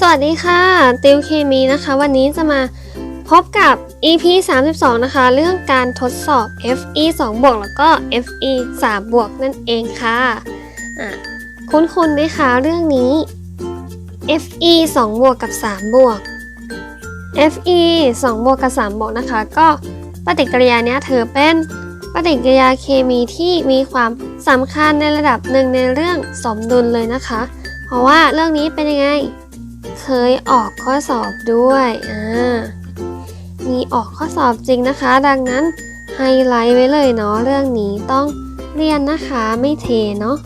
สวัสดีค่ะ ติวเคมีนะคะ วันนี้จะมาพบกับ EP 32 นะคะ เรื่องการทดสอบ FE 2บวกแล้วก็ FE 3บวกนั่นเองค่ะอะคุ้นๆไหมคะเรื่องนี้ FE 2บวกกับ3บวก FE 2บวกกับ3บวกนะคะ ก็ปฏิกิริยาเนี้ยถือเป็นปฏิกิริยาเคมีที่มีความสำคัญในระดับหนึ่งในเรื่องสมดุลเลยนะคะ เพราะว่าเรื่องนี้เป็นยังไง เคยออกข้อสอบด้วยอ่ามีออกข้อสอบจริงนะคะ ดังนั้นไฮไลท์ไว้เลยเนาะเรื่องนี้ต้องเรียนนะคะไม่เทเนาะ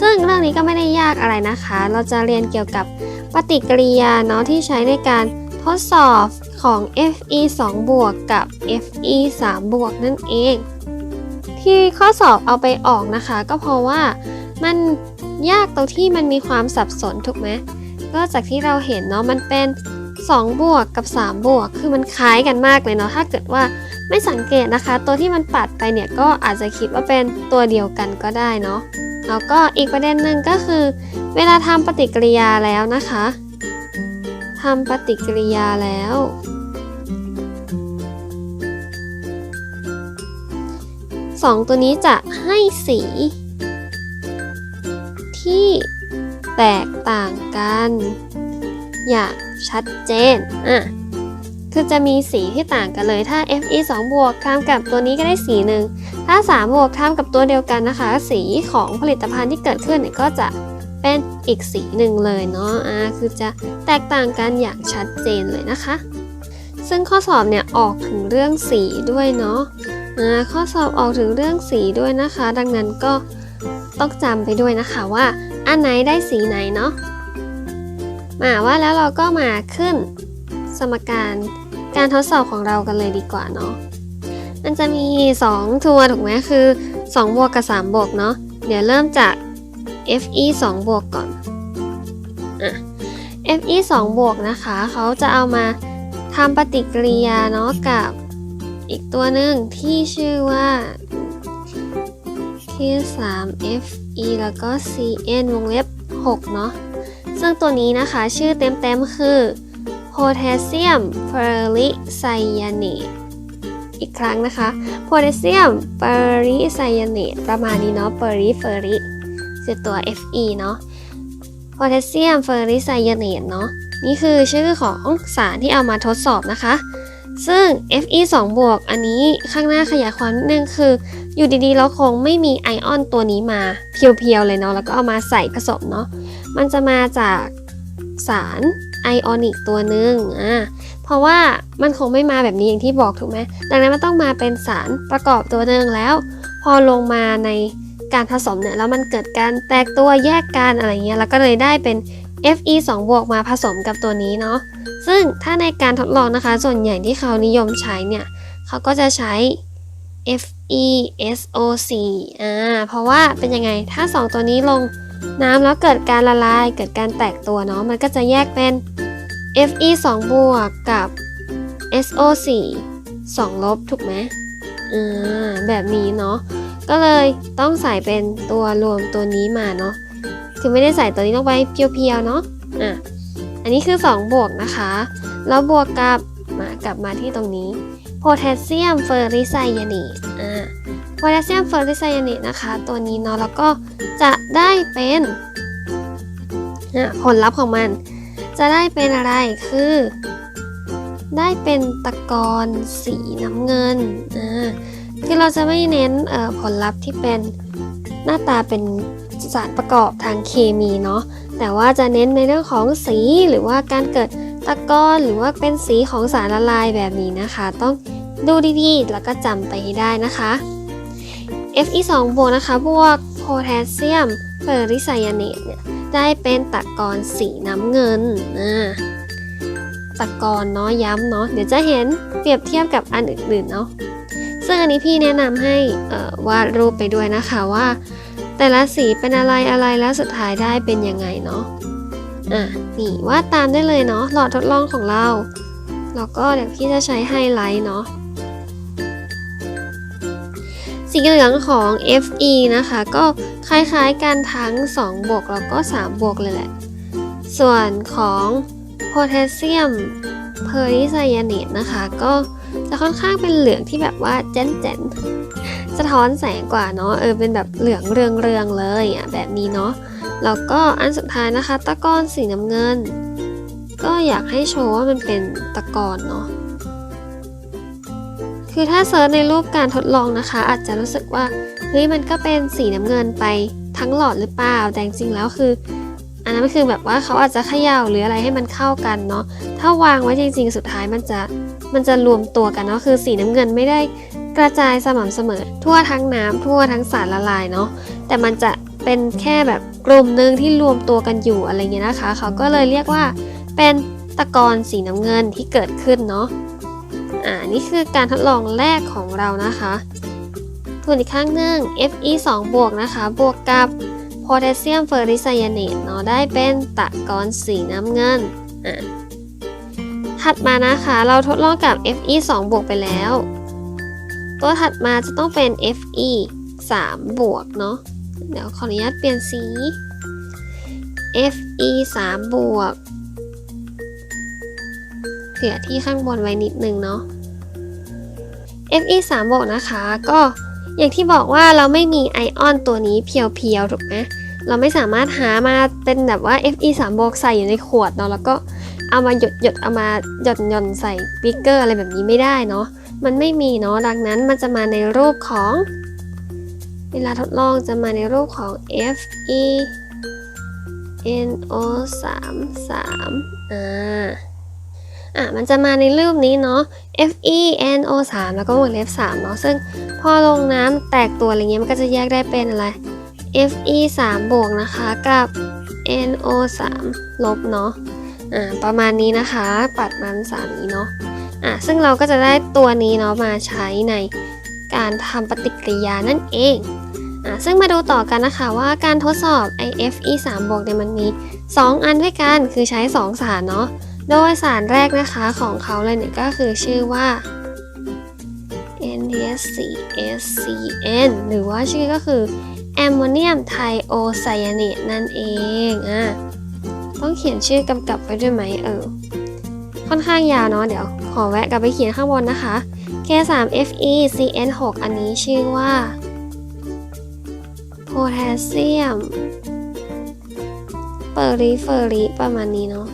ซึ่งเรื่องนี้ก็ไม่ได้ยากอะไรนะคะ เราจะเรียนเกี่ยวกับปฏิกิริยาเนาะที่ใช้ในการทดสอบของ Fe 2บวกกับ Fe 3บวกนั่นเอง ที่ข้อสอบเอาไปออกนะคะ ก็เพราะว่ามันยากตรงที่มันมีความสับสนถูกไหม ก็จากที่เราเห็นเนาะมันเป็น 2 บวกกับ 3 บวก คือมันคล้ายกันมากเลยเนาะถ้าเกิดว่าไม่สังเกตนะคะ ตัวที่มันปัดไปเนี่ยก็อาจจะคิดว่าเป็นตัวเดียวกันก็ได้เนาะแล้วก็อีกประเด็นหนึ่งก็คือ เวลาทำปฏิกิริยาแล้วนะคะทำปฏิกิริยาแล้วสองตัวนี้จะให้สี แตกต่างกัน อย่างชัดเจนอะคือจะมีสีที่ต่างกันเลย ถ้า Fe 2 บวกทำกับตัวนี้ก็ได้สีหนึ่ง ถ้า 3 บวกทำกับตัวเดียวกันนะคะ สีของผลิตภัณฑ์ที่เกิดขึ้นเนี่ยก็จะเป็นอีกสีหนึ่งเลยเนาะอ่าคือจะแตกต่างกันอย่างชัดเจนเลยนะคะ ซึ่งข้อสอบเนี่ยออกถึงเรื่องสีด้วยเนาะอ่าข้อสอบออกถึงเรื่องสีด้วยนะคะ ดังนั้นก็ต้องจำไปด้วยนะคะว่า อันไหนได้สีไหนเนาะมาว่าแล้วเราก็มาขึ้นสมการการทดสอบของเรากันเลยดีกว่าเนาะมันจะมี 2 ทัวร์ถูกไหมคือ 2 บวกกับ 3 บวกเนาะเดี๋ยวเริ่มจาก fe 2 บวกก่อนอะ fe 2 บวกนะคะ เขาจะเอามาทำปฏิกิริยาเนาะกับอีกตัวหนึ่งที่ชื่อว่า k 3 f E แล้วก็ Cn วงเล็บ 6 เนาะ ซึ่งตัวนี้นะคะชื่อเต็มๆ คือ Potassium Pericyanate อีกครั้งนะคะ Potassium Pericyanate ประมาณนี้เนาะ Periphery คือตัว Fe เนาะ Potassium Pericyanate เนาะ นี่คือชื่อของสารที่เอามาทดสอบนะคะ ซึ่ง Fe 2บวกอันนี้ข้างหน้าขยายความนิดนึงคือ อยู่ดีๆแล้วคงไม่มีไอออนตัวนี้มาเพียวๆ เลยเนาะแล้วก็เอามาใส่ผสมเนาะมันจะมาจากสารไอออนิกตัวหนึ่งอ่าเพราะว่ามันคงไม่มาแบบนี้อย่างที่บอกถูกไหมดังนั้นมันต้องมาเป็นสารประกอบตัวหนึ่งแล้ว พอลงมาในการผสมเนี่ยแล้วมันเกิดการแตกตัวแยกกันอะไรเงี้ยแล้วก็เลยได้เป็น Fe 2บวกมาผสมกับตัวนี้เนาะ ซึ่งถ้าในการทดลองนะคะ ส่วนใหญ่ที่เขานิยมใช้เนี่ยเขาก็จะใช้ FeSO4 อ่า เพราะว่าเป็นยังไง ถ้า 2 ตัวนี้ลงน้ำแล้วเกิดการละลาย เกิดการแตกตัวเนาะ มันก็จะแยกเป็น Fe 2 บวกกับ SO4 2 ลบ ถูกไหมอ่า แบบนี้เนาะ ก็เลยต้องใส่เป็นตัวรวมตัวนี้มาเนาะ คือไม่ได้ใส่ตัวนี้ลงไปเพียวๆเนาะ อะ อันนี้คือ 2 บวกนะคะ แล้วบวกกับมากลับมาที่ตรงนี้โพแทสเซียมเฟอร์ริไซยานีตอ่าโพแทสเซียมเฟอร์ริไซยานีตนะคะ ตัวนี้เนาะแล้วก็จะได้เป็นผลลัพธ์ของมัน จะได้เป็นอะไรคือ ได้เป็นตะกอนสีน้ำเงินอ่าคือเราจะไม่เน้นผลลัพธ์ที่เป็นหน้าตาเป็นสารประกอบทางเคมีเนาะ แต่ว่าจะเน้นในเรื่องของสีหรือว่าการเกิดตะกอนหรือว่าเป็นสีของสารละลายแบบนี้นะคะ ต้องดูดีๆ แล้วก็จำไปให้ได้นะคะ Fe 2บวกนะคะบวกโพแทสเซียมเฟอร์ริไซยาเนตเนี่ยได้เป็นตะกอนสีน้ำเงินอ่าตะกอนเนาะย้ำเนาะเดี๋ยวจะเห็นเปรียบเทียบกับอันอื่นๆเนาะซึ่งอันนี้พี่แนะนำให้วาดรูปไปด้วยนะคะว่า แต่ละสีเป็นอะไรอะไรแล้วสุดท้ายได้เป็นยังไงเนาะอะนี่วาดตามได้เลยเนาะหลอดทดลองของเราแล้วก็เดี๋ยวพี่จะใช้ไฮไลท์เนาะสีเหลืองของ Fe นะคะ ก็คล้ายๆกันทั้ง 2 บวกแล้วก็ 3 บวกเลยแหละ ส่วนของโพแทสเซียมเพอริไซยาเนตนะคะ ก็จะค่อนข้างเป็นเหลืองที่แบบว่าแจ๋นแจ๋นๆ สะท้อนแสงกว่าเนาะเออเป็นแบบเหลืองเรืองเรืองๆเลยอะแบบนี้เนาะแล้วก็อันสุดท้ายนะคะตะกอนสีน้ำเงิน ก็อยากให้โชว์ว่ามันเป็นตะกอนเนาะคือถ้าเซิร์ชในรูปการทดลองนะคะ อาจจะรู้สึกว่าเฮ้ยมันก็เป็นสีน้ำเงินไปทั้งหลอดหรือเปล่าแต่จริงๆแล้วคือ อันนั้นคือแบบว่าเขาอาจจะเขย่าหรืออะไรให้มันเข้ากันเนาะถ้าวางไว้จริงๆ สุดท้ายมันจะมันจะรวมตัวกันเนาะคือสีน้ำเงินไม่ได้ กระจายสม่ำเสมอ ทั่วทั้งน้ำทั่วทั้งสารละลายเนาะแต่มันจะเป็นแค่แบบกลุ่มหนึ่งที่รวมตัวกันอยู่อะไรเงี้ยนะคะ เขาก็เลยเรียกว่าเป็นตะกอนสีน้ำเงินที่เกิดขึ้นเนาะอ่านี่คือการทดลองแรกของเรานะคะทวนอีกครั้งหนึ่ง Fe 2 บวกนะคะ บวกกับโพแทสเซียมเฟอร์ริไซยาเนตเนาะได้เป็นตะกอนสีน้ำเงินอะถัดมานะคะ เราทดลองกับ Fe 2 บวกไปแล้ว ตัวถัดมาจะต้องเป็น Fe 3 บวกเนาะ เดี๋ยวขออนุญาตเปลี่ยนสี Fe 3 บวกเผื่อที่ข้างบนไว้นิดนึงเนาะ Fe 3 บวกนะคะ ก็อย่างที่บอกว่าเราไม่มีไอออนตัวนี้เพียวๆถูกไหมเราไม่สามารถหามาเป็นแบบว่า Fe 3บวกใส่อยู่ในขวดเนาะแล้วก็เอามาหยดหยดเอามาหย่อนหย่อนใส่บิ๊กเกอร์อะไรแบบนี้ไม่ได้เนาะ มันไม่มีเนาะดังนั้นมันจะมาในรูปของ เวลาทดลองจะมาในรูปของ Fe NO 3 3อ่าอะมันจะมาในรูปนี้เนาะ Fe NO 3แล้วก็วงเล็บ3เนาะซึ่งพอลงน้ำแตกตัวอะไรเงี้ยมันก็จะแยกได้เป็นอะไร Fe 3บวกนะคะกับ NO 3ลบเนาะอ่าประมาณนี้นะคะ ปัดมันสามนี้เนาะ อ่าซึ่งเราก็จะได้ตัวนี้เนาะมาใช้ในการทำปฏิกิริยานั่นเองอ่าซึ่งมาดูต่อกันนะคะว่าการทดสอบ IFE 3บวกเนี่ยมันมี 2 อันด้วยกันคือใช้ 2 สารเนาะโดยสารแรกนะคะของเขาเลยเนี่ยก็คือชื่อว่า NTSCSCN หรือว่าชื่อก็คือแอมโมเนียมไทโอไซยาเนตนั่นเองอะต้องเขียนชื่อกำกับไว้ด้วยไหมเออ ค่อนข้างยาวเนาะเดี๋ยว ขอแวะกลับไปเขียนข้างบนนะคะ K3FeCN6 อันนี้ชื่อว่าโพแทสเซียมเปอริเฟอริประมาณนี้เนาะ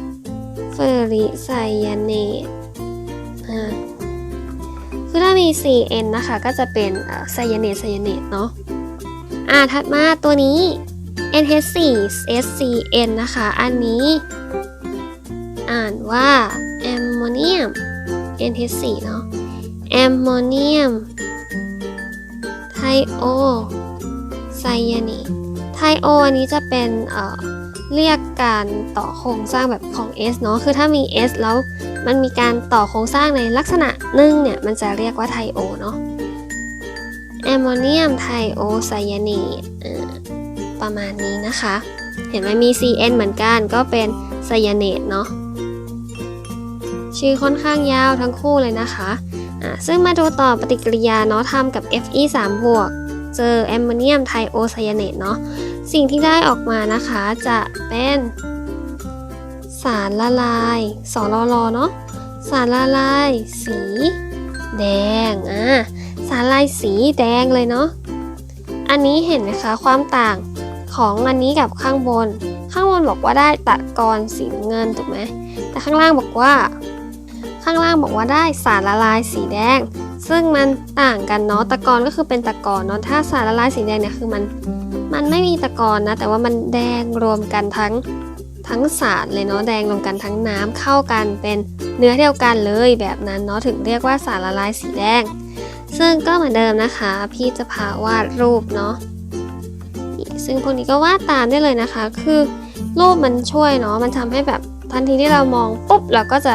เฟอริไซยาเนตอ่าคือถ้ามี CN นะคะ ก็จะเป็นไซยาเนตไซยาเนตเนาะอ่าถัดมาตัวนี้ NH4 SCN นะคะ อันนี้ อ่านว่า เนียม NH4 เนาะแอมโมเนียม ไทโอไซยาเนตไทโออันนี้จะเป็นเอ่อเรียกการต่อโครงสร้างแบบของ S เนาะ คือถ้ามี S แล้วมันมีการต่อโครงสร้างในลักษณะหนึ่งเนี่ย มันจะเรียกว่าไทโอเนาะ แอมโมเนียมไทโอไซยาเนตประมาณนี้นะคะ เห็นไหมมี CN เหมือนกัน ก็เป็นไซยาเนตเนาะ ชื่อค่อนข้างยาวทั้งคู่เลยนะคะอ่าซึ่งมาดูต่อปฏิกิริยาเนาะทำกับ Fe 3บวกเจอแอมโมเนียมไทโอไซยาเนตเนาะสิ่งที่ได้ออกมานะคะจะเป็นสารละลายสอรอรอเนาะสารละลายสี แดงอ่าสารละลายสีแดงเลยเนาะอันนี้เห็นไหมคะความต่างของอันนี้กับข้างบน ข้างบนบอกว่าได้ตะกอนสีเงินถูกไหมแต่ข้างล่างบอกว่า ข้างล่างบอกว่าได้สารละลายสีแดง ซึ่งมันต่างกันเนาะตะกอนก็คือเป็นตะกอนเนาะถ้าสารละลายสีแดงเนี่ยคือมันมันไม่มีตะกอนนะ แต่ว่ามันแดงรวมกันทั้งทั้งสารเลยเนาะแดงรวมกันทั้งน้ำเข้ากันเป็นเนื้อเดียวกันเลยแบบนั้นเนาะถึงเรียกว่าสารละลายสีแดง ซึ่งก็เหมือนเดิมนะคะ พี่จะพาวาดรูปเนาะซึ่งพวกนี้ก็วาดตามได้เลยนะคะ คือรูปมันช่วยเนาะมันทำให้แบบทันทีที่เรามองปุ๊บเราก็จะ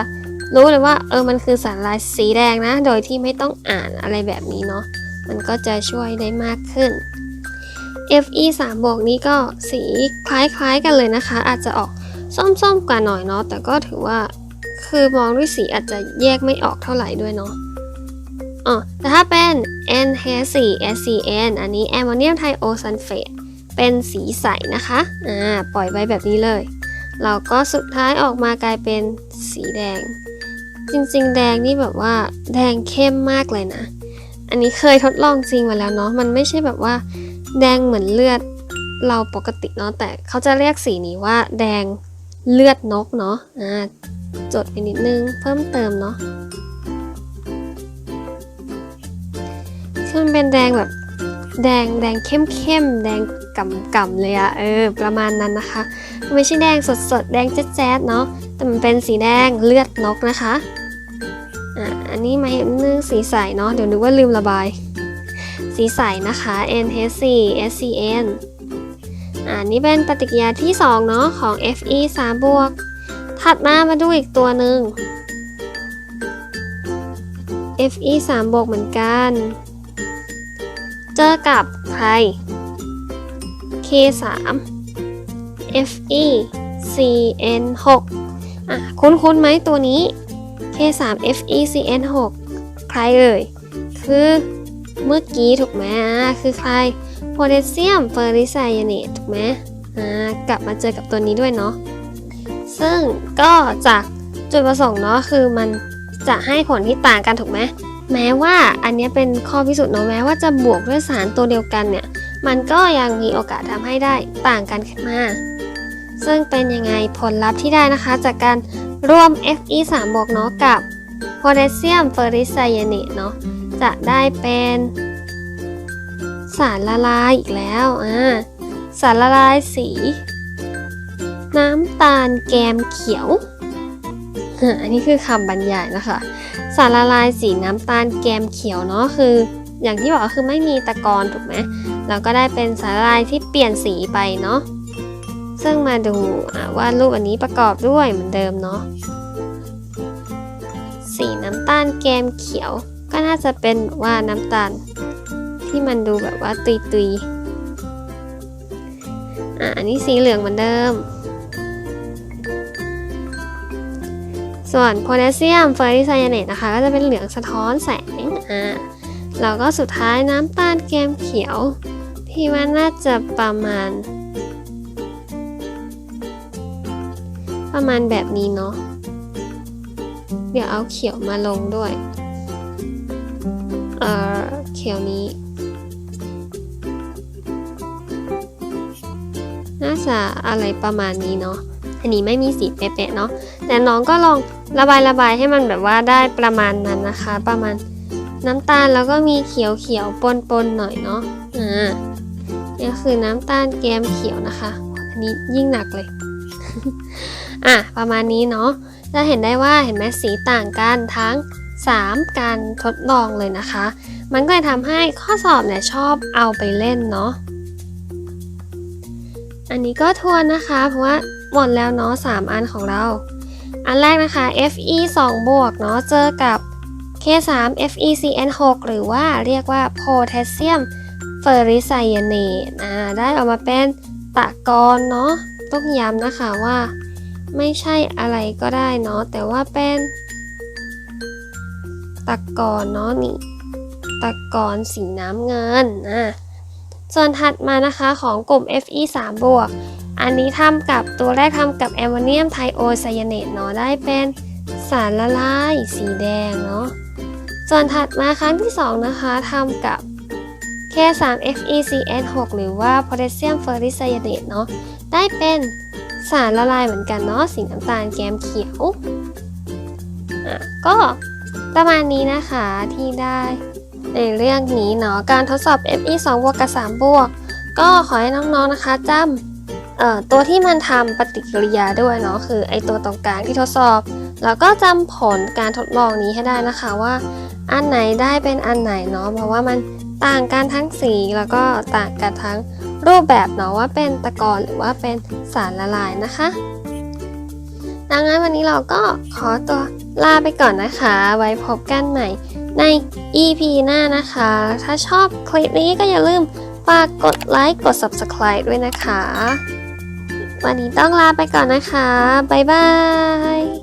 รู้เลยว่าเออมันคือสารละลายสีแดงนะ โดยที่ไม่ต้องอ่านอะไรแบบนี้เนาะมันก็จะช่วยได้มากขึ้น Fe 3บวกนี้ก็สีคล้ายๆกันเลยนะคะ อาจจะออกส้มๆกว่าหน่อยเนาะแต่ก็ถือว่าคือมองด้วยสีอาจจะแยกไม่ออกเท่าไหร่ด้วยเนาะอ๋อแต่ถ้าเป็น NH4SCN อันนี้แอมโมเนียมไทโอซัลเฟตเป็นสีใสนะคะอ่าปล่อยไว้แบบนี้เลย เราก็สุดท้ายออกมากลายเป็นสีแดง จริง ๆ แดงนี่แบบว่าแดงเข้มมากเลยนะ อันนี้เคยทดลองจริงมาแล้วเนาะ มันไม่ใช่แบบว่า แดงเหมือนเลือดเราปกติเนาะ แต่เขาจะเรียกสีนี้ว่า แดงเลือดนกเนาะ อ่า จดไปนิดนึงเพิ่มเติมเนาะคือมันเป็นแดงแบบแดงแดงเข้มเข้มๆแดงกำกำๆเลยอะเออ ประมาณนั้นนะคะ ไม่ใช่แดงสดสดๆแดงแจ๊ดแจ๊ดๆเนาะ มันเป็นสีแดงเลือดนกนะคะอะอันนี้มาเห็นนึงสีใสเนาะเดี๋ยวนึกว่าลืมระบาย สีใสนะคะ NH4 SCN อ่านี่เป็นปฏิกิริยาที่ 2 เนาะของ Fe 3บวกถัดมามาดูอีกตัวหนึ่ง Fe 3บวกเหมือนกัน เจอกับใคร K 3 Fe Cn 6 อะคุ้นๆไหมตัวนี้ K 3 Fe Cn 6 ใครเอ่ย คือเมื่อกี้ถูกไหมคือใครโพแทสเซียมเฟอร์ริไซยาเนตถูกไหมกลับมาเจอกับตัวนี้ด้วยเนาะซึ่งก็จากจุดประสงค์เนาะคือมันจะให้ผลที่ต่างกันถูกไหมแม้ว่าอันนี้เป็นข้อพิสูจน์เนาะแม้ว่าจะบวกด้วยสารตัวเดียวกันเนี่ย มันก็ยังมีโอกาสทำให้ได้ต่างกันขึ้นมา ซึ่งเป็นยังไงผลลัพธ์ที่ได้นะคะ จากการร่วม Fe 3บวกเนาะกับโพแทสเซียมเฟอริไซยาเนตเนาะจะได้เป็นสารละลายอีกแล้วอ่าสารละลายสี น้ำตาลแกมเขียวอันนี้คือคำบรรยายนะคะสารละลายสีน้ำตาลแกมเขียวเนาะคือ อย่างที่บอกก็คือไม่มีตะกอนถูกไหมแล้วก็ได้เป็นสารละลายที่เปลี่ยนสีไปเนาะ ซึ่งมาดูอ่าว่ารูปอันนี้ประกอบด้วยเหมือนเดิมเนาะสีน้ำตาลแกมเขียว ก็น่าจะเป็นว่าน้ำตาล ที่มันดูแบบว่าตุยตุยอะอันนี้สีเหลืองเหมือนเดิม ส่วนโพแทสเซียมเฟอร์ริไซยาเนตนะคะ ก็จะเป็นเหลืองสะท้อนแสงอ่าแล้วก็สุดท้ายน้ำตาลแกมเขียว พี่ว่าน่าจะประมาณ ประมาณแบบนี้เนาะ เดี๋ยวเอาเขียวมาลงด้วย เอ่อเขียวนี้ น่าจะอะไรประมาณนี้เนาะ อันนี้ไม่มีสีเป๊ะๆเนาะ แต่น้องก็ลองระบายระบายให้มันแบบว่าได้ประมาณนั้นนะคะ ประมาณน้ำตาลแล้วก็มีเขียวเขียวปนปนๆหน่อยเนาะ อ่านี่คือน้ำตาลแกมเขียวนะคะ อันนี้ยิ่งหนักเลย อะประมาณนี้เนาะจะเห็นได้ว่าเห็นไหมสีต่างกันทั้ง 3 การทดลองเลยนะคะ มันก็เลยทำให้ข้อสอบเนี่ยชอบเอาไปเล่นเนาะอันนี้ก็ทวนนะคะ เพราะว่าหมดแล้วเนาะ3อันของเรา อันแรกนะคะ Fe 2 บวกเนาะเจอกับ K 3 FeCN 6หรือว่าเรียกว่าโพแทสเซียมเฟอร์ริไซยาเนตอ่าได้ออกมาเป็นตะกอนเนาะต้องย้ำนะคะว่า ไม่ใช่อะไรก็ได้เนาะแต่ว่าเป็นตะกอนเนาะนี่ตะกอนสีน้ำเงินอะส่วนถัดมานะคะของกลุ่ม Fe 3บวกอันนี้ทำกับตัวแรกทำกับแอมโมเนียมไทโอไซยาเนตเนาะได้เป็นสารละลายสีแดงเนาะส่วนถัดมาครั้งที่ 2 นะคะทำกับ K3FeCN6 หรือว่าโพแทสเซียมเฟอริไซยาเนตเนาะได้เป็น สารละลายเหมือนกันเนาะสีน้ำตาลแกมเขียวอะก็ประมาณนี้นะคะที่ได้ในเรื่องนี้เนาะการทดสอบ Fe 2บวกกับ3บวกก็ขอให้น้องๆนะคะจำเอ่อตัวที่มันทำปฏิกิริยาด้วยเนาะคือไอตัวตรงกลางที่ทดสอบ แล้วก็จำผลการทดลองนี้ให้ได้นะคะว่าอันไหนได้เป็นอันไหนเนาะเพราะว่ามันต่างกันทั้งสีแล้วก็ต่างกันทั้ง รูปแบบเนาะว่าเป็นตะกอนหรือว่าเป็นสารละลายนะคะ ดังนั้นวันนี้เราก็ขอตัวลาไปก่อนนะคะ ไว้พบกันใหม่ใน EP หน้านะคะ ถ้าชอบคลิปนี้ก็อย่าลืมฝากกดไลค์กด Subscribe ด้วยนะคะ วันนี้ต้องลาไปก่อนนะคะ บ๊ายบาย